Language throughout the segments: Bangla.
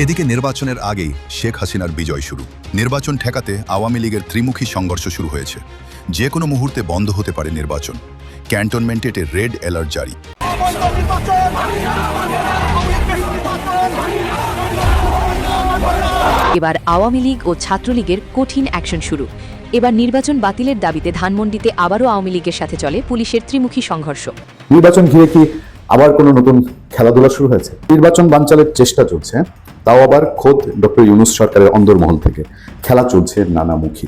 এদিকে নির্বাচনের আগেই শেখ হাসিনার বিজয় শুরু। নির্বাচন ঠেকাতে আওয়ামী লীগের ত্রিমুখী সংঘর্ষ শুরু হয়েছে। যে কোনো মুহূর্তে বন্ধ হতে পারে নির্বাচন। ক্যান্টনমেন্টে রেড অ্যালার্ট জারি। এবার আওয়ামী লীগ ও ছাত্রলীগের কঠিন অ্যাকশন শুরু। এবার নির্বাচন বাতিলের দাবিতে ধানমন্ডিতে আবারও আওয়ামী লীগের সাথে চলে পুলিশের ত্রিমুখী সংঘর্ষ। নির্বাচন ঘিরে কি আবার কোনো নতুন খেলাধুলা শুরু হয়েছে? নির্বাচন বানচালের চেষ্টা চলছে। তাও আবার খোদ ডক্টর ইউনুস সরকারের অন্দরমহল থেকে। খেলা চলছে নানামুখী।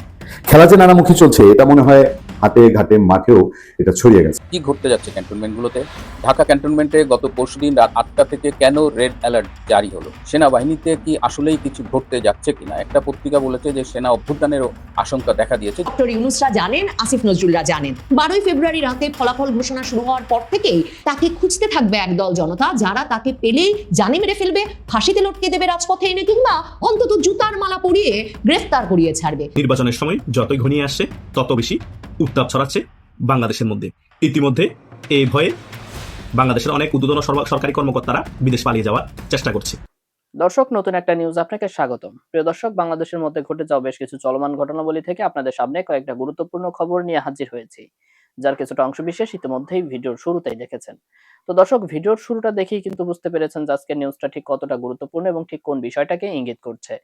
খেলা যে নানামুখী চলছে, এটা মনে হয় হাটে ঘাটে মাঠেও এটা ছড়িয়ে গেছে। কি ঘটতে যাচ্ছে ক্যান্টনমেন্টগুলোতে? ঢাকা ক্যান্টনমেন্টে গত পরশুদিন রাত আটটা থেকে কেন রেড অ্যালার্ট জারি হলো? সেনাবাহিনীতে কি আসলেই কিছু ঘটতে যাচ্ছে কিনা? একটা পত্রিকা বলেছে যে সেনা অভ্যুত্থানেরও আশঙ্কা দেখা দিয়েছে। ডক্টর ইউনুসরা জানেন আসিফ নজরুলরা জানেন। বারোই ফেব্রুয়ারি রাতে ফলাফল ঘোষণা শুরু হওয়ার পর থেকেই তাকে খুঁজতে থাকবে একদল জনতা যারা তাকে পেলেই জানে মেরে ফেলবে ফাঁসিতে লটকে দেবে রাজপথে এনে কিংবা অন্তত জুতার মালা পরিয়ে গ্রেফতার করিয়ে ছাড়বে। নির্বাচনের সময় যতই ঘনিয়ে আসছে তত বেশি উত্তাপ ছড়াচ্ছে বাংলাদেশের মধ্যে। ইতিমধ্যে এই ভয়ে বাংলাদেশের অনেক উদ্বোধন সরকারি কর্মকর্তারা বিদেশ পালিয়ে যাওয়ার চেষ্টা করছে। দর্শক, নতুন একটা নিউজ আপনাকে স্বাগতম। প্রিয় দর্শক, বাংলাদেশের মধ্যে ঘটে যাওয়া বেশ কিছু চলমান ঘটনাবলী থেকে আপনাদের সামনে কয়েকটা গুরুত্বপূর্ণ খবর নিয়ে হাজির হয়েছি, যার কিছুটা অংশ বিশেষ ইতিমধ্যেই ভিডিওর শুরুতেই দেখেছেন। তো দর্শক, ভিডিওর শুরুটা দেখেই কিন্তু বুঝতে পেরেছেন যে আজকের নিউজটা ঠিক কতটা গুরুত্বপূর্ণ এবং ঠিক কোন বিষয়টাকে ইঙ্গিত করছে।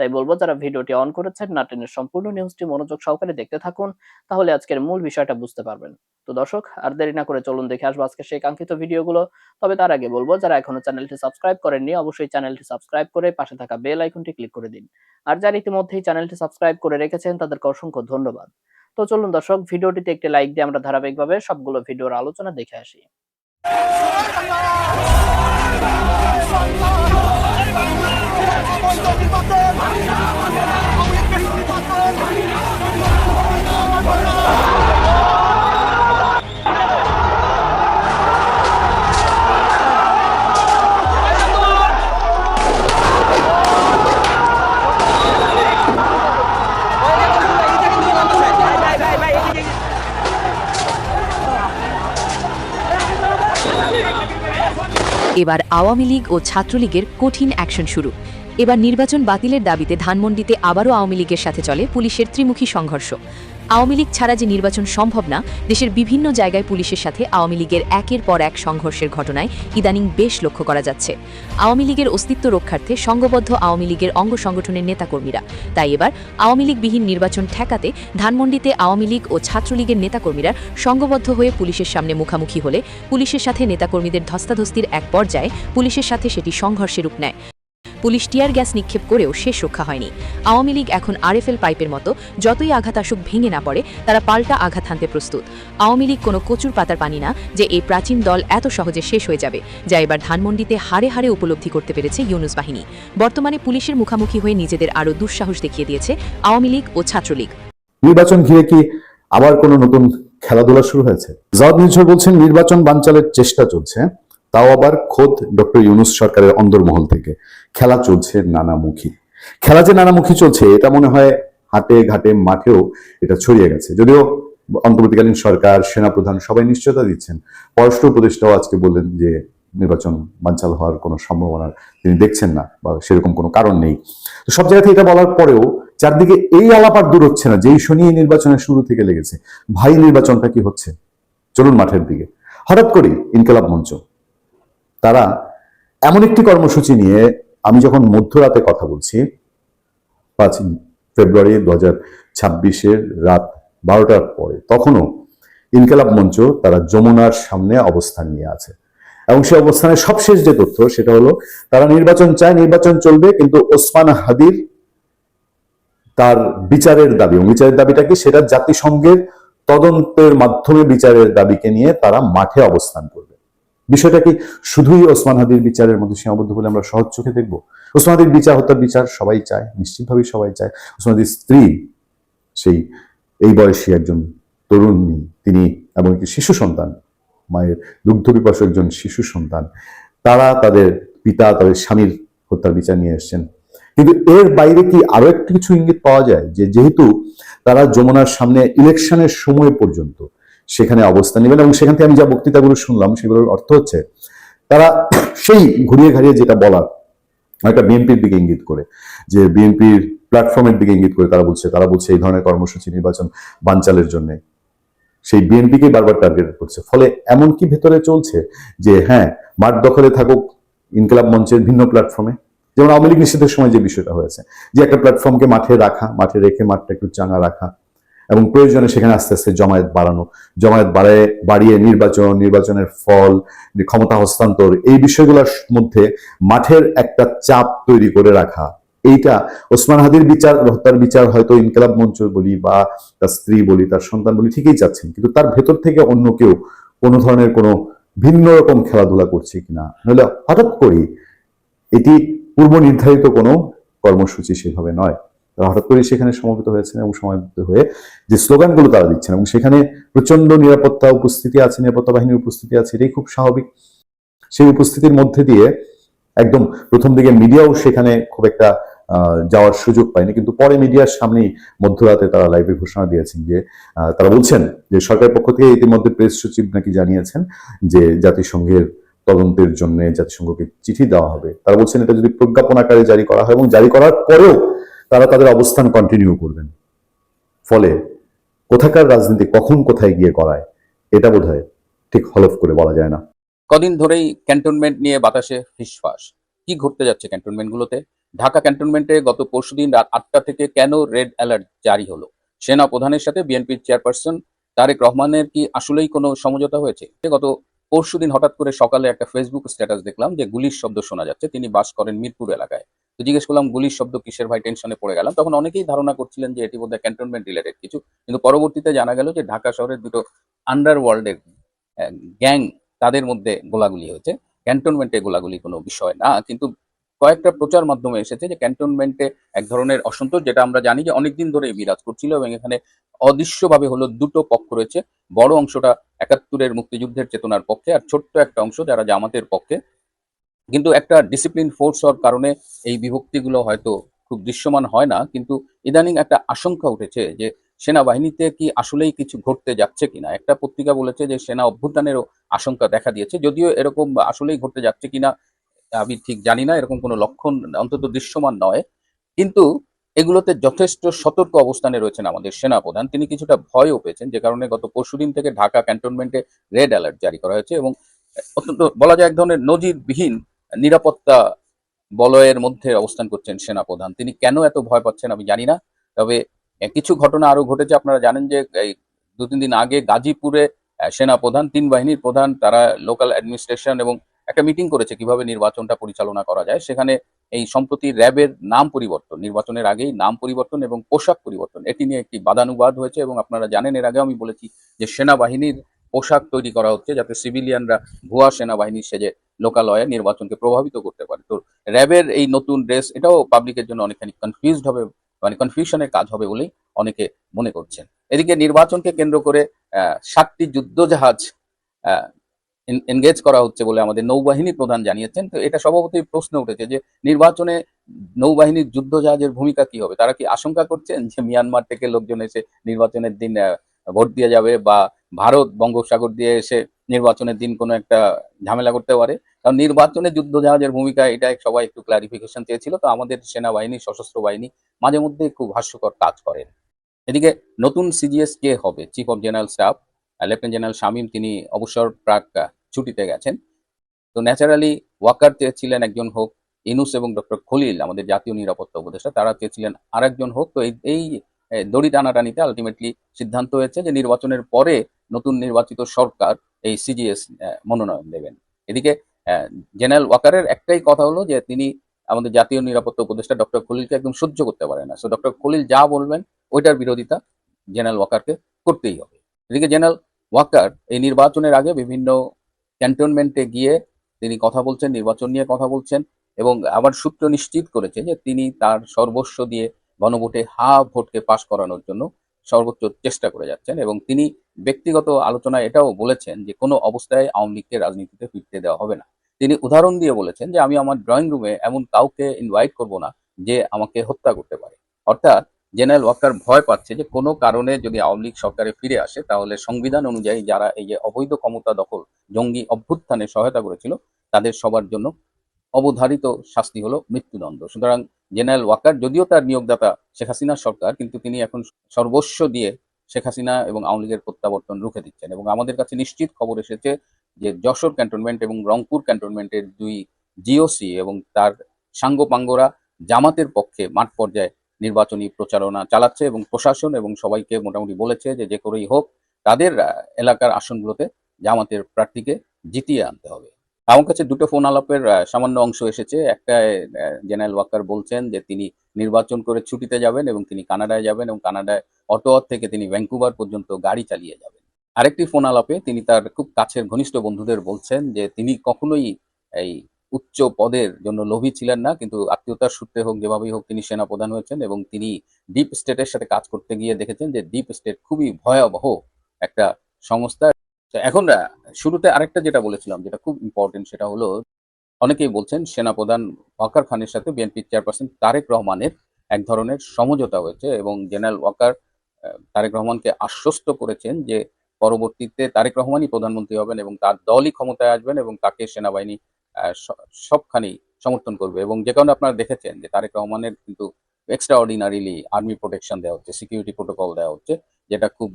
তাই বলব, যারা ভিডিওটি অন করেছেন নাটেনের সম্পূর্ণ নিউজটি মনোযোগ সহকারে দেখতে থাকুন, তাহলে আজকের মূল বিষয়টা বুঝতে পারবেন। তো দর্শক, আর দেরি না করে চলুন দেখে আসব আজকে সেই কাঙ্ক্ষিত ভিডিওগুলো। তবে তার আগে বলব, যারা এখনও চ্যানেলটি সাবস্ক্রাইব করেননি, অবশ্যই চ্যানেলটি সাবস্ক্রাইব করে পাশে থাকা বেল আইকনটি ক্লিক করে দিন। আর যারা ইতিমধ্যেই চ্যানেলটি সাবস্ক্রাইব করে রেখেছেন, তাদেরকে অসংখ্য ধন্যবাদ। তো চলুন দর্শক, ভিডিওটিতে একটি লাইক দিয়ে আমরা ধারাবাহিকভাবে সবগুলো ভিডিওর আলোচনা দেখে আসি। এবার আওয়ামী লীগ ও ছাত্রলীগের কঠিন অ্যাকশন শুরু। এবার নির্বাচন বাতিলের দাবিতে ধানমন্ডিতে আবারও আওয়ামী লীগের সাথে চলে পুলিশের ত্রিমুখী সংঘর্ষ। আওয়ামী লীগ ছাড়া যে নির্বাচন সম্ভব না, দেশের বিভিন্ন জায়গায় পুলিশের সাথে আওয়ামী লীগের একের পর এক সংঘর্ষের ঘটনায় ইদানিং বেশ লক্ষ্য করা যাচ্ছে। আওয়ামী লীগের অস্তিত্ব রক্ষার্থে সংঘবদ্ধ আওয়ামী লীগের অঙ্গ সংগঠনের নেতাকর্মীরা। তাই এবার আওয়ামী লীগবিহীন নির্বাচন ঠেকাতে ধানমন্ডিতে আওয়ামী লীগ ও ছাত্রলীগের নেতাকর্মীরা সংঘবদ্ধ হয়ে পুলিশের সামনে মুখামুখি হলে পুলিশের সাথে নেতাকর্মীদের ধস্তাধস্তির এক পর্যায়ে পুলিশের সাথে সেটি সংঘর্ষের রূপ নেয়। পুলিশ টিয়ার গ্যাস নিক্ষেপ করেও শেষ রক্ষা হয়নি। আওয়ামী লীগ এখন আরএফএল পাইপের মতো যতই আঘাত আসুক ভেঙে না পড়ে, তারা পাল্টা আঘাত হানতে প্রস্তুত। আওয়ামী লীগ কোনো কচুর পাতার পানি না যে এই প্রাচীন দল এত সহজে শেষ হয়ে যাবে, যা এবার ধানমন্ডিতে হারে হারে উপলব্ধি করতে পেরেছে ইউনুস বাহিনী। বর্তমানে পুলিশের মুখামুখি হয়ে নিজেদের আরও দুঃসাহস দেখিয়ে দিয়েছে আওয়ামী লীগ ও ছাত্রলীগ। নির্বাচন ঘিরে কি আবার কোনো নতুন খেলাধুলা শুরু হয়েছে? জাওয়াদ নির্ঝর বলছেন নির্বাচন বানচালের চেষ্টা চলছে। তাও আবার খোদ ডক্টর ইউনুস সরকারের অন্দরমহল থেকে। খেলা চলছে নানামুখী। খেলা যে নানামুখী চলছে, এটা মনে হয় হাটে ঘাটে মাঠেও এটা ছড়িয়ে গেছে। যদিও অন্তর্বর্তীকালীন সরকার, সেনাপ্রধান সবাই নিশ্চয়তা দিচ্ছেন। পররাষ্ট্র উপদেষ্টাও আজকে বললেন যে নির্বাচন বানচাল হওয়ার কোনো সম্ভাবনা তিনি দেখছেন না বা সেরকম কোনো কারণ নেই। তো সব থেকে এটা বলার পরেও চারদিকে এই আলাপ আর দূর হচ্ছে না, যেই শনি এই নির্বাচনের শুরু থেকে লেগেছে। ভাই নির্বাচনটা কি হচ্ছে? চলুন মাঠের দিকে। হঠাৎ করেই ইনকলাব মঞ্চ। তারা এমন একটি কর্মসূচি নিয়ে, আমি যখন মধ্যরাতে কথা বলছি, পাঁচ ফেব্রুয়ারি দু হাজার ছাব্বিশের রাত বারোটার পরে, তখনও ইনকালাব মঞ্চ তারা যমুনার সামনে অবস্থান নিয়ে আছে। এবং সে অবস্থানের সবশেষ যে তথ্য, সেটা হলো তারা নির্বাচন চায়, নির্বাচন চলবে, কিন্তু ওসমান হাদির তার বিচারের দাবি বিচারের দাবিটা কি? সেটা জাতিসংঘের তদন্তের মাধ্যমে বিচারের দাবিকে নিয়ে তারা মাঠে অবস্থান করবে। বিষয়টা কি? শুধুই ওসমান হাদির বিচারের মধ্যে সীমাবদ্ধ বলে আমরা সহজ চোখে দেখব? ওসমান হাদির বিচার, হত্যার বিচার সবাই চায়, নিশ্চিতভাবেই সবাই চায়। ওসমান হাদির স্ত্রী, সেই, এই বয়সী একজন তরুণী, তিনি এবং একটি শিশু সন্তান, মায়ের দুগ্ধ বিপাসু একজন শিশু সন্তান, তারা তাদের পিতা, তাদের স্বামীর হত্যার বিচার নিয়ে এসছেন। কিন্তু এর বাইরে কি আরও একটু কিছু ইঙ্গিত পাওয়া যায়? যে যেহেতু তারা যমুনার সামনে ইলেকশনের সময় পর্যন্ত সেখানে অবস্থান নেবেন এবং সেখান থেকে আমি যা বক্তৃতাগুলো শুনলাম, সেগুলোর অর্থ হচ্ছে তারা সেই ঘুরিয়ে ঘাড়িয়ে যেটা বলার, একটা বিএনপির দিকে ইঙ্গিত করে, যে বিএনপির প্ল্যাটফর্মের দিকে ইঙ্গিত করে তারা বলছে তারা বলছে এই ধরনের কর্মসূচি নির্বাচন বানচালের জন্য। সেই বিএনপিকে বারবার টার্গেট করছে। ফলে এমন কি ভেতরে চলছে যে হ্যাঁ মাঠ দখলে থাকুক ইনকলাব মঞ্চের ভিন্ন প্ল্যাটফর্মে? যেমন আওয়ামী লীগ নিষেধের সময় যে বিষয়টা হয়েছে, যে একটা প্ল্যাটফর্মকে মাঠে রাখা, মাঠে রেখে মাঠটা একটু চাঙা রাখা এবং প্রয়োজনে সেখানে আস্তে আস্তে জমায়েত বাড়ানো, জমায়েত বাড়ায়, বাড়িয়ে নির্বাচন, নির্বাচনের ফল, ক্ষমতা হস্তান্তর, এই বিষয়গুলোর মধ্যে মাঠের একটা চাপ তৈরি করে রাখা। এইটা ওসমান হাদির বিচার, হত্যার বিচার হয়তো ইনকালাব মঞ্চ বলি বা তার স্ত্রী বলি, তার সন্তান বলি ঠিকই চাচ্ছেন, কিন্তু তার ভেতর থেকে অন্য কেউ কোনো ধরনের কোনো ভিন্ন রকম খেলাধুলা করছে কিনা? নাহলে হঠাৎ করেই এটি পূর্ব নির্ধারিত কোনো কর্মসূচি সেভাবে নয়। তারা হঠাৎ করে সেখানে সমবেত হয়েছেন এবং সমবেত হয়ে যে স্লোগানগুলো তারা দিচ্ছেন এবং সেখানে প্রচণ্ড নিরাপত্তা উপস্থিতি আছে, নিরাপত্তা বাহিনীর উপস্থিতি আছে, এটাই খুব স্বাভাবিক। সেই উপস্থিতির মধ্যে দিয়ে একদম প্রথম দিকে মিডিয়াও সেখানে খুব একটা যাওয়ার সুযোগ পায়নি। কিন্তু পরে মিডিয়ার সামনেই মধ্যরাতে তারা লাইভে ঘোষণা দিয়েছেন যে তারা বলছেন যে সরকারের পক্ষ থেকে ইতিমধ্যে প্রেস সচিব নাকি জানিয়েছেন যে জাতিসংঘের তদন্তের জন্য জাতিসংঘকে চিঠি দেওয়া হবে। তারা বলছেন এটা যদি প্রজ্ঞাপন আকারে জারি করা হয় এবং জারি করার পরেও তারা তাদের অবস্থান কন্টিনিউ করবেন। ফলে কোথাকার রাজনীতি কখন কোথায় গিয়ে করায় এটা বোধহয় ঠিক হলফ করে বলা যায় না। কদিন ধরেই ক্যান্টনমেন্ট নিয়ে বাতাসে ফিসফাস। কি ঘটতে যাচ্ছে ক্যান্টনমেন্টগুলোতে ঢাকা ক্যান্টনমেন্টে গত পরশুদিন রাত আটটা থেকে কেন রেড অ্যালার্ট জারি হলো? সেনা প্রধানের সাথে বিএনপির চেয়ারপারসন তারেক রহমানের কি আসলেই কোনো সমঝোতা হয়েছে? গত পরশুদিন হঠাৎ করে সকালে একটা ফেসবুক স্ট্যাটাস দেখলাম যে গুলির শব্দ শোনা যাচ্ছে। তিনি বাস করেন মিরপুর এলাকায়। তো জিজ্ঞেস করলাম, গুলির শব্দ কিসের ভাই? টেনশনে পড়ে গেলাম। তখন অনেকেই ধারণা করছিলেন যে এটি বোধহয় ক্যান্টনমেন্ট রিলেটেড কিছু। কিন্তু পরবর্তীতে জানা গেল যে ঢাকা শহরের দুটো আন্ডারওয়ার্ল্ডের গ্যাং তাদের মধ্যে গোলাগুলি হয়েছে। ক্যান্টনমেন্টে গোলাগুলি কোনো বিষয় না। কিন্তু কয়েকটা প্রচার মাধ্যমে এসেছে যে ক্যান্টনমেন্টে এক ধরনের অসন্তোষ, যেটা আমরা জানি যে অনেকদিন ধরে বিরাজ করছিল এবং এখানে অদৃশ্যভাবে হলো দুটো পক্ষ রয়েছে। বড় অংশটা একাত্তরের মুক্তিযুদ্ধের চেতনার পক্ষে আর ছোট্ট একটা অংশ যারা জামাতের পক্ষে কিন্তু একটা ডিসিপ্লিন ফোর্স হওয়ার কারণে এই বিভক্তিগুলো হয়তো খুব দৃশ্যমান হয় না, কিন্তু ইদানিং একটা আশঙ্কা উঠেছে যে সেনাবাহিনীতে কি আসলেই কিছু ঘটতে যাচ্ছে কিনা? একটা পত্রিকা বলেছে যে সেনা অভ্যুত্থানেরও আশঙ্কা দেখা দিয়েছে, যদিও এরকম আসলেই ঘটতে যাচ্ছে কিনা আমি ঠিক জানি না, এরকম কোনো লক্ষণ অন্তত দৃশ্যমান নয়। কিন্তু এগুলোতে যথেষ্ট সতর্ক অবস্থানে রয়েছেন আমাদের সেনাপ্রধান। তিনি কিছুটা ভয়ও পেয়েছেন, যে কারণে গত পরশুদিন থেকে ঢাকা ক্যান্টনমেন্টে রেড অ্যালার্ট জারি করা হয়েছে এবং অত্যন্ত বলা যায় এক ধরনের নজিরবিহীন নিরাপত্তা বলয়ের মধ্যে অবস্থান করছেন সেনাপ্রধান। তিনি কেন এত ভয় পাচ্ছেন আমি জানি না, তবে কিছু ঘটনা আরও ঘটেছে। আপনারা জানেন যে দু তিন দিন আগে গাজীপুরে সেনাপ্রধান, তিন বাহিনীর প্রধান, তারা লোকাল অ্যাডমিনিস্ট্রেশন এবং একটা মিটিং করেছে কীভাবে নির্বাচনটা পরিচালনা করা যায়। সেখানে এই সম্প্রতি র্যাবের নাম পরিবর্তন, নির্বাচনের আগেই নাম পরিবর্তন এবং পোশাক পরিবর্তন। এটি নিয়ে একটি বাদানুবাদ হয়েছে এবং আপনারা জানেন, এর আগে আমি বলেছি যে সেনাবাহিনীর পোশাক তৈরি করা হচ্ছে যাতে সিভিলিয়ানরা ভুয়া সেনাবাহিনী সেজে লোকালয়ে নির্বাচনকে প্রভাবিত করতে পারে। তো র্যাবের এই নতুন ড্রেস, এটাও পাবলিকের জন্য অনেকখানি কনফিউজড হবে মানে কনফিউশনের কাজ হবে বলেই অনেকে মনে করছেন। এদিকে নির্বাচনকে কেন্দ্র করে সাতটি যুদ্ধজাহাজ এনগেজ করা হচ্ছে বলে আমাদের নৌবাহিনী প্রধান জানিয়েছেন। তো এটা স্বভাবতই প্রশ্ন উঠেছে যে নির্বাচনে নৌবাহিনীর যুদ্ধজাহাজের ভূমিকা কি হবে? তারা কি আশঙ্কা করছেন যে মিয়ানমার থেকে লোকজন এসে নির্বাচনের দিন ভোট দিয়ে যাবে বা ভারত বঙ্গোপসাগর দিয়ে এসে নির্বাচনের দিন কোনো একটা ঝামেলা করতে পারে। কারণ নির্বাচনে যুদ্ধজাহাজের ভূমিকা, এটা সবাই একটু ক্লারিফিকেশন চেয়েছিল। তো আমাদের সেনাবাহিনী, সশস্ত্র বাহিনী মাঝে মধ্যে খুব হাস্যকর কাজ করেন। এদিকে নতুন সিজিএস কে হবে? Chief of general staff lieutenant general Shamim, তিনি অবসর প্রাক ছুটিতে গেছেন। তো ন্যাচারালি ওয়াকার চেয়েছিলেন একজন হোক, ইনুস এবং ডক্টর খলিল, আমাদের জাতীয় নিরাপত্তা উপদেষ্টা, তারা চেয়েছিলেন আরেকজন হোক। তো এই দড়ি টানাটানিতে আলটিমেটলি সিদ্ধান্ত হয়েছে যে নির্বাচনের পরে নতুন নির্বাচিত সরকার এই সিজিএস মনোনয়ন দেবেন। এদিকে জেনারেল ওয়াকারের একটাই কথা হলো যে তিনি আমাদের জাতীয় নিরাপত্তা উপদেষ্টা ডক্টর খলিলকে একদম সহ্য করতে পারে না। সো ডক্টর খলিল যা বলবেন, ওইটার বিরোধিতা জেনারেল ওয়াকারকে করতেই হবে। এদিকে জেনারেল ওয়াকার এই নির্বাচনের আগে বিভিন্ন ক্যান্টনমেন্টে গিয়ে তিনি কথা বলছেন, নির্বাচন নিয়ে কথা বলছেন এবং আবার সূত্র নিশ্চিত করেছে যে তিনি তার সর্বস্ব দিয়ে গণভোটে হা ভোটকে পাশ করানোর জন্য সর্বোচ্চ চেষ্টা করে যাচ্ছেন এবং তিনি ব্যক্তিগত আলোচনায় এটাও বলেছেন যে কোনো অবস্থায় আওয়ামী লীগকে রাজনীতিতে ফিরতে দেওয়া হবে না। তিনি উদাহরণ দিয়ে বলেছেন যে আমি আমার ড্রয়িং রুমে এমন কাউকে ইনভাইট করব না যে আমাকে হত্যা করতে পারে। অর্থাৎ জেনারেল ওয়াকার ভয় পাচ্ছে যে কোনো কারণে যদি আওয়ামী লীগ সরকারে ফিরে আসে, তাহলে সংবিধান অনুযায়ী যারা এই যে অবৈধ ক্ষমতা দখল জঙ্গি অভ্যুত্থানে সহায়তা করেছিল, তাদের সবার জন্য অবধারিত শাস্তি হলো মৃত্যুদণ্ড। সুতরাং জেনারেল ওয়াকার, যদিও তার নিয়োগদাতা শেখ হাসিনার সরকার, কিন্তু তিনি এখন সর্বস্ব দিয়ে শেখ হাসিনা এবং আওয়ামী লীগের প্রত্যাবর্তন রুখে দিচ্ছেন এবং আমাদের কাছে নিশ্চিত খবর এসেছে যে যশোর ক্যান্টনমেন্ট এবং রংপুর ক্যান্টনমেন্টের দুই জিওসি এবং তার সাঙ্গপাঙ্গরা জামাতের পক্ষে মাঠ পর্যায়ে নির্বাচনী প্রচারণা চালাচ্ছে এবং প্রশাসন এবং সবাইকে মোটামুটি বলেছে যে যে করেই হোক, তাদের এলাকার আসনগুলোতে জামাতের প্রার্থীকে জিতিয়ে আনতে হবে। আমার কাছে দুটো ফোন আলাপের সামান্য অংশ এসেছে। একটা জেনারেল ওয়াকার বলছেন যে তিনি নির্বাচন করে ছুটিতে যাবেন এবং তিনি কানাডায় যাবেন এবং কানাডায় অটোয়ার থেকে তিনি ভ্যাঙ্কুভার পর্যন্ত গাড়ি চালিয়ে যাবেন। আরেকটি ফোন আলাপে তিনি তার খুব কাছের ঘনিষ্ঠ বন্ধুদের বলছেন যে তিনি কখনোই এই উচ্চ পদের জন্য লোভী ছিলেন না, কিন্তু আত্মীয়তার সূত্রে হোক, যেভাবেই হোক তিনি সেনা সেনাপ্রধান হয়েছেন এবং তিনি ডিপ স্টেটের সাথে কাজ করতে গিয়ে দেখেছেন যে ডিপ স্টেট খুবই ভয়াবহ একটা সংস্থা। তো এখন শুরুতে আরেকটা যেটা বলেছিলাম যেটা খুব ইম্পর্টেন্ট সেটা হলো, অনেকেই বলছেন সেনাপ্রধান ওয়াকার খানের সাথে বিএনপির চেয়ারপারসন তারেক রহমানের এক ধরনের সমঝোতা হয়েছে এবং জেনারেল ওয়াকার তারেক রহমানকে আশ্বস্ত করেছেন যে পরবর্তীতে তারেক রহমানই প্রধানমন্ত্রী হবেন এবং তার দলই ক্ষমতায় আসবেন এবং তাকে সেনাবাহিনী সবখানি সমর্থন করবে এবং যে কারণে আপনারা দেখেছেন যে তারেক রহমানের কিন্তু এক্সট্রা অর্ডিনারিলি আর্মি প্রোটেকশন দেওয়া হচ্ছে সিকিউরিটি প্রোটোকল দেওয়া হচ্ছে, যেটা খুব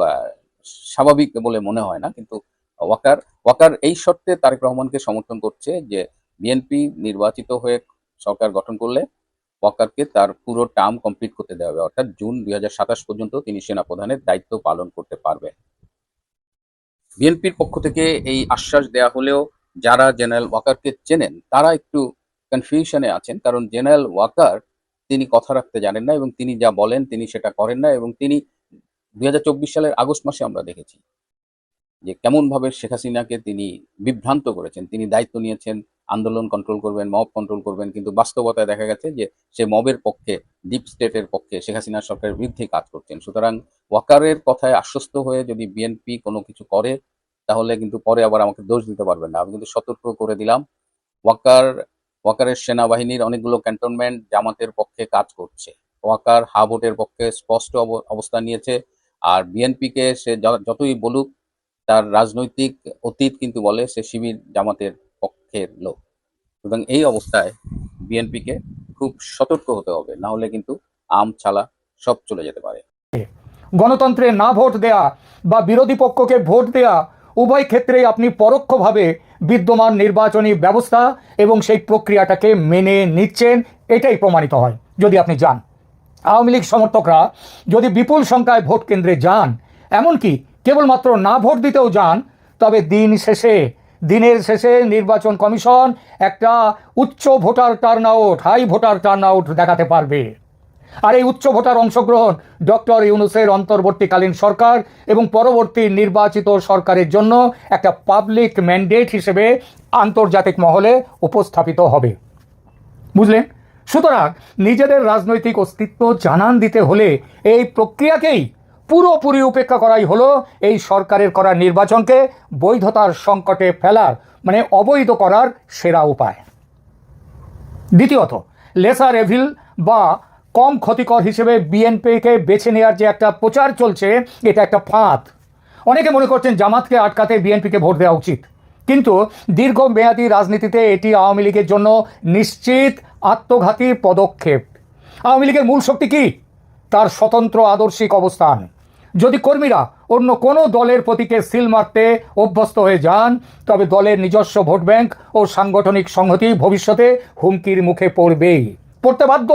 স্বাভাবিক বলে মনে হয় না, কিন্তু ওয়াকার ওয়াকার এই শর্তে তারেক রহমানকে সমর্থন করছে যে বিএনপি নির্বাচিত হয়ে সরকার গঠন করলে ওয়াকারকে তার পুরো টার্ম কমপ্লিট করতে দেওয়া হবে। অর্থাৎ জুন দুই পর্যন্ত তিনি সেনাপ্রধানের দায়িত্ব পালন করতে পারবেন। বিএনপির পক্ষ থেকে এই আশ্বাস দেয়া হলেও যারা জেনারেল ওয়াকারকে চেনেন, তারা একটু কনফিউশনে আছেন, কারণ জেনারেল ওয়াকার তিনি কথা রাখতে জানেন না এবং তিনি যা বলেন তিনি সেটা করেন না এবং তিনি দুই হাজার চব্বিশ সালের আগস্ট মাসে আমরা দেখেছি যে কেমনভাবে শেখ হাসিনাকে তিনি বিভ্রান্ত করেছেন। তিনি দায়িত্ব নিয়েছেন, আন্দোলন কন্ট্রোল করবেন মব কন্ট্রোল করবেন, কিন্তু বাস্তবতায় দেখা গেছে যে সে মবের পক্ষে ডিপ স্টেটের পক্ষে শেখ হাসিনা সরকারের বিরুদ্ধে কাজ করছেন। সুতরাং ওয়াকারের কথায় আশ্বস্ত হয়ে যদি বিএনপি কোনো কিছু করে, তাহলে কিন্তু পরে আবার আমাকে দোষ দিতে পারবেন না। আমি কিন্তু সতর্ক করে দিলাম। ওয়াকার, ওয়াকারের সেনাবাহিনীর অনেকগুলো ক্যান্টনমেন্ট জামাতের পক্ষে কাজ করছে। ওয়াকার হাভোটের পক্ষে স্পষ্ট অব- অবস্থান নিয়েছে। আর বিএনপিকে সে যতই বলুক, তার রাজনৈতিক অতীত কিন্তু বলে সে শিবির জামাতের পক্ষের লোক। সুতরাং এই অবস্থায় বিএনপিকে খুব সতর্ক হতে হবে, না হলে কিন্তু আম ছালা সব চলে যেতে পারে। গণতন্ত্রে না ভোট দেয়া বা বিরোধী পক্ষকে ভোট দেয়া, উভয় ক্ষেত্রেই আপনি পরোক্ষভাবে বিদ্যমান নির্বাচনী ব্যবস্থা এবং সেই প্রক্রিয়াটাকে মেনে নিচ্ছেন, এটাই প্রমাণিত হয়, যদি আপনি যান। আওয়ামী লীগ সমর্থকরা যদি বিপুল সংখ্যায় ভোট কেন্দ্রে যান, এমনকি কেবলমাত্র না ভোট দিতেও যান, তবে দিন শেষে, দিনের শেষে নির্বাচন কমিশন একটা উচ্চ voter turnout high voter turnout দেখাতে পারবে। আর এই উচ্চ ভোটার অংশগ্রহণ ডক্টর ইউনুসের অন্তর্বর্তীকালীন সরকার এবং পরবর্তী নির্বাচিত সরকারের জন্য একটা পাবলিক ম্যান্ডেট হিসেবে আন্তর্জাতিক মহলে উপস্থাপিত হবে। বুঝলেন? সুতরাং নিজেদের রাজনৈতিক অস্তিত্ব জানান দিতে হলে এই প্রক্রিয়াকেই পুরোপুরি উপেক্ষা করাই হলো এই সরকারের করা নির্বাচনকে বৈধতার সংকটে ফেলার মানে অবৈধ করার সেরা উপায়। দ্বিতীয়ত, লেসার এভিল বা কম ক্ষতিকর হিসেবে বিএনপিকে বেছে নেওয়ার যে একটা প্রচার চলছে, এটা একটা ফাঁদ। অনেকে মনে করছেন জামাতকে আটকাতে বিএনপিকে ভোট দেওয়া উচিত। কিন্তু দীর্ঘ দীর্ঘমেয়াদী রাজনীতিতে এটি আওয়ামী লীগের জন্য নিশ্চিত আত্মঘাতী পদক্ষেপ। আওয়ামী লীগের মূল শক্তি কি? তার স্বতন্ত্র আদর্শিক অবস্থান। যদি কর্মীরা অন্য কোনো দলের প্রতীকে সিল মারতে অভ্যস্ত হয়ে যান, তবে দলের নিজস্ব ভোট ব্যাংক ও সাংগঠনিক সংহতি ভবিষ্যতে হুমকির মুখে পড়বেই। পড়তে বাধ্য?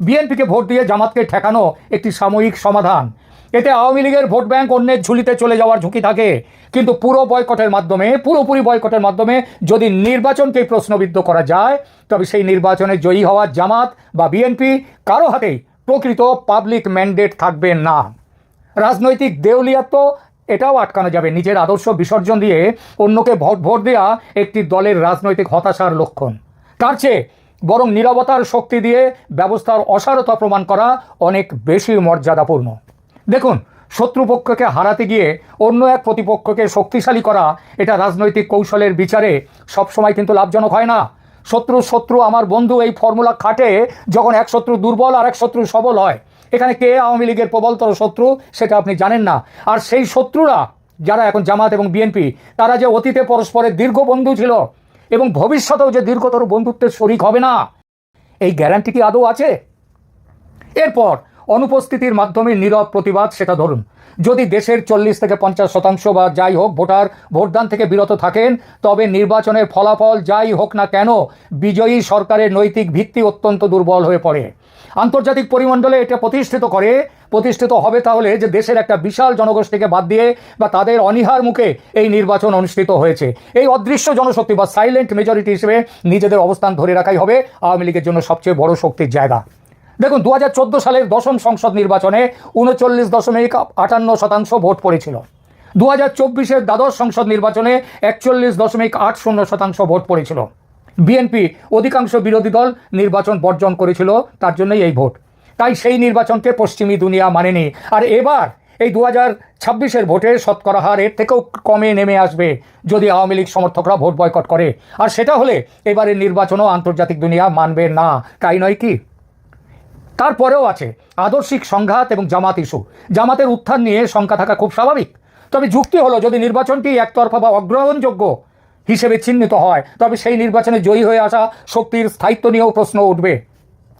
বিএনপিকে ভোট দিয়ে জামাতকে ঠেকানো একটি সাময়িক সমাধান। এতে আওয়ামী লীগের ভোট ব্যাংক অন্যের ঝুলিতে চলে যাওয়ার ঝুঁকি থাকে। কিন্তু পুরো বয়কটের মাধ্যমে, পুরোপুরি বয়কটের মাধ্যমে যদি নির্বাচনকে প্রশ্নবিদ্ধ করা যায়, তবে সেই নির্বাচনে জয়ী হওয়া জামাত বা বিএনপি কারও হাতেই প্রকৃত পাবলিক ম্যান্ডেট থাকবে না। রাজনৈতিক দেউলিয়াত্ব, এটাও আটকানো যাবে নিজের আদর্শ বিসর্জন দিয়ে অন্যকে ভোট ভোট দেওয়া একটি দলের রাজনৈতিক হতাশার লক্ষণ। তার চেয়ে বরং নিরবতার শক্তি দিয়ে ব্যবস্থার অসারতা প্রমাণ করা অনেক বেশি মর্যাদাপূর্ণ। দেখুন, শত্রুপক্ষকে হারাতে গিয়ে অন্য এক প্রতিপক্ষকে শক্তিশালী করা এটা রাজনৈতিক কৌশলের বিচারে সবসময় কিন্তু লাভজনক হয় না। শত্রু শত্রু আমার বন্ধু, এই ফর্মুলা খাটে যখন এক শত্রু দুর্বল আর এক শত্রু সবল হয়। এখানে কে আওয়ামী লীগের প্রবলতর শত্রু সেটা আপনি জানেন না। আর সেই শত্রুরা, যারা এখন জামাত এবং বিএনপি, তারা যে অতীতে পরস্পরের দীর্ঘ বন্ধু ছিল এবং ভবিষ্যতেও যে দীর্ঘতর বন্ধুত্বের শরিক হবে না, এই গ্যারান্টি কি আদৌ আছে? এরপর অনুপস্থিতির মাধ্যমে নীরব প্রতিবাদ, সেটা ধরুন। যদি দেশের চল্লিশ থেকে পঞ্চাশ শতাংশ বা যাই হোক, ভোটার, ভোটদান থেকে বিরত থাকেন, তবে নির্বাচনের ফলাফল যাই হোক না কেন, বিজয়ী সরকারের নৈতিক ভিত্তি অত্যন্ত দুর্বল হয়ে পড়ে। আন্তর্জাতিক পরিমণ্ডলে এটা প্রতিষ্ঠিত করে, প্রতিষ্ঠিত হবে তাহলে যে দেশের একটা বিশাল জনগোষ্ঠীকে বাদ দিয়ে বা তাদের অনীহার মুখে এই নির্বাচন অনুষ্ঠিত হয়েছে। এই অদৃশ্য জনশক্তি বা সাইলেন্ট মেজরিটি হিসেবে নিজেদের অবস্থান ধরে রাখাই হবে আওয়ামী লীগের জন্য সবচেয়ে বড় শক্তির জায়গা। দেখুন দু হাজার চোদ্দ সালের দশম সংসদ নির্বাচনে উনচল্লিশ দশমিক আটান্ন শতাংশ ভোট পড়েছিল। দু হাজার চব্বিশের দ্বাদশ সংসদ নির্বাচনে একচল্লিশ দশমিক আট শূন্য শতাংশ ভোট পড়েছিল। বিএনপি অধিকাংশ বিরোধী দল নির্বাচন বর্জন করেছিল, তার জন্যই এই ভোট। তাই সেই নির্বাচনকে পশ্চিমী দুনিয়া মানেনি। আর এবার এই দু হাজার ছাব্বিশের ভোটে শতকরা হার এর থেকেও কমে নেমে আসবে, যদি আওয়ামী লীগ সমর্থকরা ভোট বয়কট করে। আর সেটা হলে এবারের নির্বাচনও আন্তর্জাতিক দুনিয়া মানবে না। তাই নয় কি? তারপরেও আছে আদর্শিক সংঘাত এবং জামাত ইস্যু। জামাতের উত্থান নিয়ে শঙ্কা থাকা খুব স্বাভাবিক। তবে যুক্তি হলো, যদি নির্বাচনটি একতরফা বা অগ্রহণযোগ্য হিসেবে চিহ্নিত হয়, তবে সেই নির্বাচনে জয়ী হয়ে আসা শক্তির স্থায়িত্ব নিয়েও প্রশ্ন উঠবে।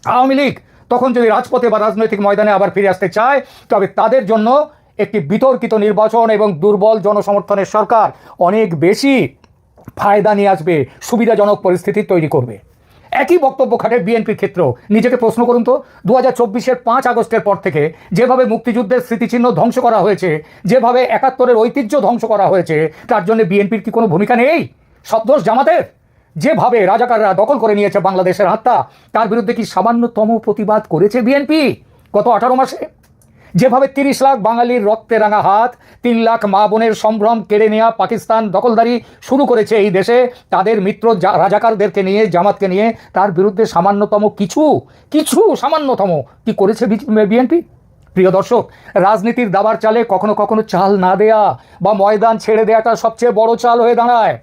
আওয়ামী লীগ তখন যদি রাজপথে বা রাজনৈতিক ময়দানে আবার ফিরে আসতে চায়, তবে তাদের জন্য একটি বিতর্কিত নির্বাচন এবং দুর্বল জনসমর্থনের সরকার অনেক বেশি ফায়দা নিয়ে আসবে, সুবিধাজনক পরিস্থিতি তৈরি করবে। একই বক্তব্য খাটে বিএনপির ক্ষেত্র। নিজেকে প্রশ্ন করুন তো দু হাজার চব্বিশের পাঁচ আগস্টের পর থেকে যেভাবে মুক্তিযুদ্ধের স্মৃতিচিহ্ন ধ্বংস করা হয়েছে, যেভাবে একাত্তরের ঐতিহ্য ধ্বংস করা হয়েছে, তার জন্য বিএনপির কি কোনো ভূমিকা নেই? সদোষ জামাতের। যেভাবে রাজাকাররা দখল করে নিয়েছে বাংলাদেশের আত্মা, তার বিরুদ্ধে কি সামান্যতম প্রতিবাদ করেছে বিএনপি? গত আঠারো মাসে যেভাবে তিরিশ লাখ বাঙালির রক্তে রাঙা হাত, তিন লাখ মা বোনের সম্ভ্রম কেড়ে নেওয়া পাকিস্তান দখলদারি শুরু করেছে এই দেশে, তাদের মিত্র রাজাকারদেরকে নিয়ে, জামাতকে নিয়ে, তার বিরুদ্ধে সামান্যতম কিছু কিছু সামান্যতম কি করেছে বিএনপি? প্রিয় দর্শক, রাজনীতির দাবার চালে কখনো কখনো চাল না দেয়া বা ময়দান ছেড়ে দেওয়াটা সবচেয়ে বড় চাল হয়ে দাঁড়ায়।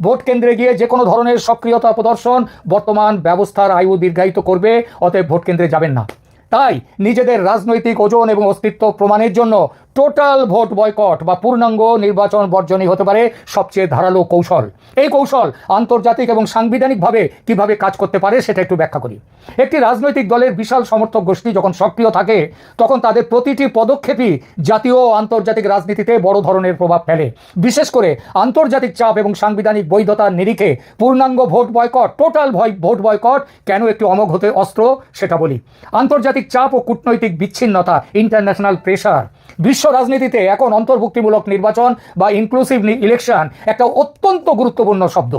ভোট কেন্দ্রে গিয়ে যে কোনো ধরনের সক্রিয়তা প্রদর্শন বর্তমান ব্যবস্থার আয়ু দীর্ঘায়িত করবে, অতএব ভোট কেন্দ্রে যাবেন না। তাই নিজেদের রাজনৈতিক ওজন এবং অস্তিত্ব প্রমাণের জন্য টোটাল ভোট বয়কট বা পূর্ণাঙ্গ নির্বাচন বর্জনই হতে পারে সবচেয়ে ধারালো কৌশল। এই কৌশল আন্তর্জাতিক এবং সাংবিধানিকভাবে কীভাবে কাজ করতে পারে সেটা একটু ব্যাখ্যা করি। একটি রাজনৈতিক দলের বিশাল সমর্থক গোষ্ঠী যখন সক্রিয় থাকে, তখন তাদের প্রতিটি পদক্ষেপই জাতীয় ও আন্তর্জাতিক রাজনীতিতে বড় ধরনের প্রভাব ফেলে। বিশেষ করে আন্তর্জাতিক চাপ এবং সাংবিধানিক বৈধতার নিরিখে পূর্ণাঙ্গ vote boycott, total vote boycott কেন একটি অমোঘ হতে অস্ত্র সেটা বলি। আন্তর্জাতিক চাপ ও কূটনৈতিক বিচ্ছিন্নতা ইন্টারন্যাশনাল প্রেশার বিশ্ব রাজনীতিতে এখন অন্তর্ভুক্তিমূলক নির্বাচন বা ইনক্লুসিভ ইলেকশন একটা অত্যন্ত গুরুত্বপূর্ণ শব্দ।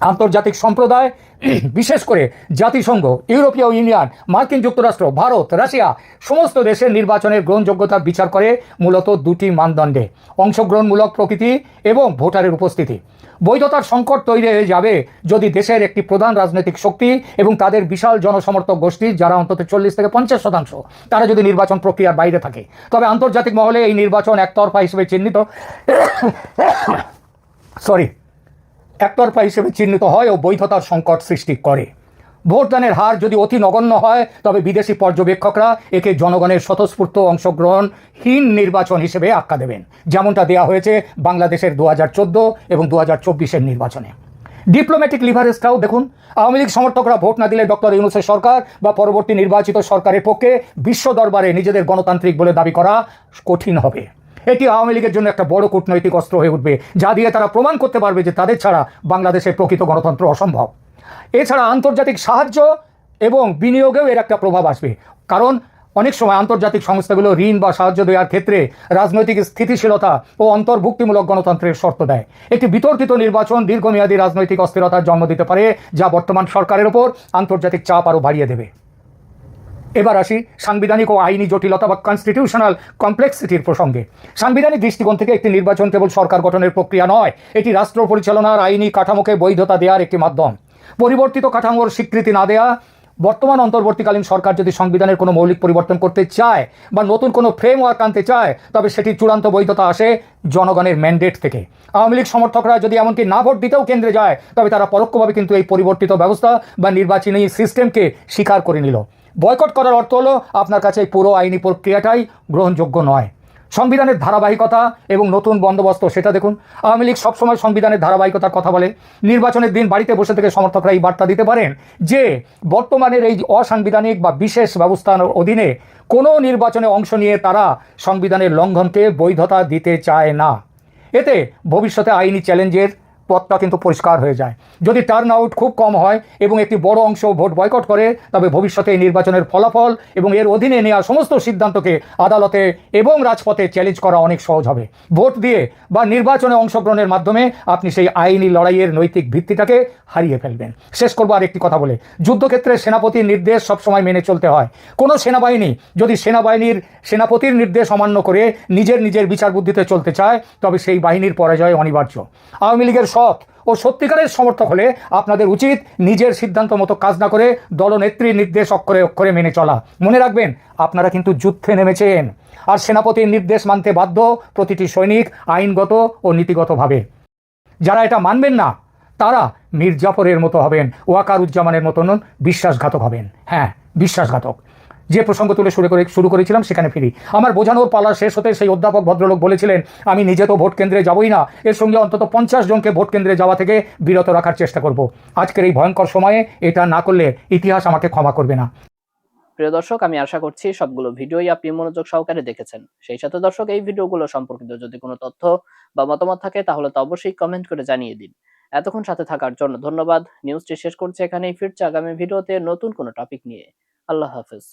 আন্তর্জাতিক সম্প্রদায়, বিশেষ করে জাতিসংঘ, ইউরোপীয় ইউনিয়ন, মার্কিন যুক্তরাষ্ট্র, ভারত, রাশিয়া, সমস্ত দেশের নির্বাচনের গ্রহণযোগ্যতা বিচার করে মূলত দুটি মানদণ্ডে, অংশগ্রহণমূলক প্রকৃতি এবং ভোটারের উপস্থিতি। বৈধতার সংকট তৈরি হয়ে যাবে যদি দেশের একটি প্রধান রাজনৈতিক শক্তি এবং তাদের বিশাল জনসমর্থক গোষ্ঠী, যারা অন্তত চল্লিশ থেকে পঞ্চাশ শতাংশ, তারা যদি নির্বাচন প্রক্রিয়ার বাইরে থাকে। তবে আন্তর্জাতিক মহলে এই নির্বাচন একতরফা হিসেবে চিহ্নিত। সরি একতরফা হিসেবে চিহ্নিত হয় ও বৈধতার সংকট সৃষ্টি করে। ভোটদানের হার যদি অতি নগণ্য হয়, তবে বিদেশি পর্যবেক্ষকরা একে জনগণের স্বতঃস্ফূর্ত অংশগ্রহণহীন নির্বাচন হিসেবে আখ্যা দেবেন। যেমনটা দেওয়া হয়েছে বাংলাদেশের দু হাজার চোদ্দ এবং দু হাজার নির্বাচনে। ডিপ্লোম্যাটিক লিভারেজটাও দেখুন, আওয়ামী লীগ সমর্থকরা ভোট না দিলে ডক্টর ইউনুসের সরকার বা পরবর্তী নির্বাচিত সরকারের পক্ষে বিশ্ব দরবারে নিজেদের গণতান্ত্রিক বলে দাবি করা কঠিন হবে। এটি আওয়ামী লীগের জন্য একটা বড় কূটনৈতিক অস্ত্র হয়ে উঠবে, যা দিয়ে তারা প্রমাণ করতে পারবে যে তাদের ছাড়া বাংলাদেশের প্রকৃত গণতন্ত্র অসম্ভব। এছাড়া আন্তর্জাতিক সাহায্য এবং বিনিয়োগেও এর একটা প্রভাব আসবে। কারণ অনেক সময় আন্তর্জাতিক সংস্থাগুলো ঋণ বা সাহায্য দেওয়ার ক্ষেত্রে রাজনৈতিক স্থিতিশীলতা ও অন্তর্ভুক্তিমূলক গণতন্ত্রের শর্ত দেয়। একটি বিতর্কিত নির্বাচন দীর্ঘমেয়াদী রাজনৈতিক অস্থিরতার জন্ম দিতে পারে, যা বর্তমান সরকারের ওপর আন্তর্জাতিক চাপ আরও বাড়িয়ে দেবে। এবার আসি সাংবিধানিক ও আইনি জটিলতা বা কনস্টিটিউশনাল কমপ্লেক্সিটির প্রসঙ্গে। সাংবিধানিক দৃষ্টিকোণ থেকে একটি নির্বাচন কেবল সরকার গঠনের প্রক্রিয়া নয়, এটি রাষ্ট্র পরিচালনার আইনি কাঠামোকে বৈধতা দেওয়ার একটি মাধ্যম। পরিবর্তিত কাঠামোর স্বীকৃতি না দেয়া, বর্তমান অন্তর্বর্তীকালীন সরকার যদি সংবিধানের কোনো মৌলিক পরিবর্তন করতে চায় বা নতুন কোনো ফ্রেমওয়ার্ক আনতে চায়, তবে সেটি চূড়ান্ত বৈধতা আসে জনগণের ম্যান্ডেট থেকে। আওয়ামী লীগ সমর্থকরা যদি এমনকি না ভোট দিতেও কেন্দ্রে যায়, তবে তারা পরোক্ষভাবে কিন্তু এই পরিবর্তিত ব্যবস্থা বা নির্বাচনী সিস্টেমকে স্বীকার করে নিল। বয়কট করার অর্থ হলো আপনার কাছে এই পুরো আইনি প্রক্রিয়াটাই গ্রহণযোগ্য নয়। সংবিধানের ধারাবাহিকতা এবং নতুন বন্দোবস্ত, সেটা দেখুন। আওয়ামী লীগ সবসময় সংবিধানের ধারাবাহিকতার কথা বলে। নির্বাচনের দিন বাড়িতে বসে থেকে সমর্থকরা এই বার্তা দিতে পারেন যে, বর্তমানের এই অসাংবিধানিক বা বিশেষ ব্যবস্থার অধীনে কোনো নির্বাচনে অংশ নিয়ে তারা সংবিধানের লঙ্ঘনকে বৈধতা দিতে চায় না। এতে ভবিষ্যতে আইনি চ্যালেঞ্জের পথটা কিন্তু পরিষ্কার হয়ে যায়। যদি টার্ন আউট খুব কম হয় এবং একটি বড় অংশ ভোট বয়কট করে, তবে ভবিষ্যতে এই নির্বাচনের ফলাফল এবং এর অধীনে নেওয়া সমস্ত সিদ্ধান্তকে আদালতে এবং রাজপথে চ্যালেঞ্জ করা অনেক সহজ হবে। ভোট দিয়ে বা নির্বাচনে অংশগ্রহণের মাধ্যমে আপনি সেই আইনি লড়াইয়ের নৈতিক ভিত্তিটাকে হারিয়ে ফেলবেন। শেষ করব আর একটি কথা বলে। যুদ্ধক্ষেত্রে সেনাপতির নির্দেশ সবসময় মেনে চলতে হয়। কোনো সেনাবাহিনী যদি সেনাবাহিনীর সেনাপতির নির্দেশ অমান্য করে নিজের নিজের বিচার বুদ্ধিতে চলতে চায়, তবে সেই বাহিনীর পরাজয় অনিবার্য। আওয়ামী লীগের সৎ ও সত্যিকারের সমর্থক হলে আপনাদের উচিত নিজের সিদ্ধান্ত মতো কাজ না করে দলনেত্রীর নির্দেশ অক্ষরে অক্ষরে মেনে চলা। মনে রাখবেন, আপনারা কিন্তু যুদ্ধে নেমেছেন। আর সেনাপতির নির্দেশ মানতে বাধ্য প্রতিটি সৈনিক আইনগত ও নীতিগতভাবে। যারা এটা মানবেন না, তারা মীর জাফরের মতো হবেন, ওয়াকারুজ্জামানের মতন বিশ্বাসঘাতক হবেন। হ্যাঁ বিশ্বাসঘাতক। যে প্রসঙ্গ তুলে শুরু করে শুরু করেছিলাম সেখানে ফিরি। আমার বোঝানোর পালা শেষ হতে সেই অধ্যাপক ভদ্রলোক বলেছিলেন, আমি নিজে তো ভোট কেন্দ্রে যাবই না, এর সঙ্গে অন্তত পঞ্চাশ জনকে ভোট কেন্দ্রে যাওয়া থেকে বিরত রাখার চেষ্টা করব। আজকের এই ভয়ঙ্কর সময়ে এটা না করলে ইতিহাস আমাকে ক্ষমা করবে না। প্রিয় দর্শক, আমি আশা করছি সবগুলো ভিডিওই আপনি মনোযোগ সহকারে দেখেছেন। সেই সাথে দর্শক, এই ভিডিওগুলো সম্পর্কিত যদি কোনো তথ্য বা মতামত থাকে, তাহলে তো অবশ্যই কমেন্ট করে জানিয়ে দিন। এতক্ষণ সাথে থাকার জন্য ধন্যবাদ। নিউজটি শেষ করছে এখানেই। ফিরছে আগামী ভিডিওতে নতুন কোনো টপিক নিয়ে। আল্লাহ হাফেজ।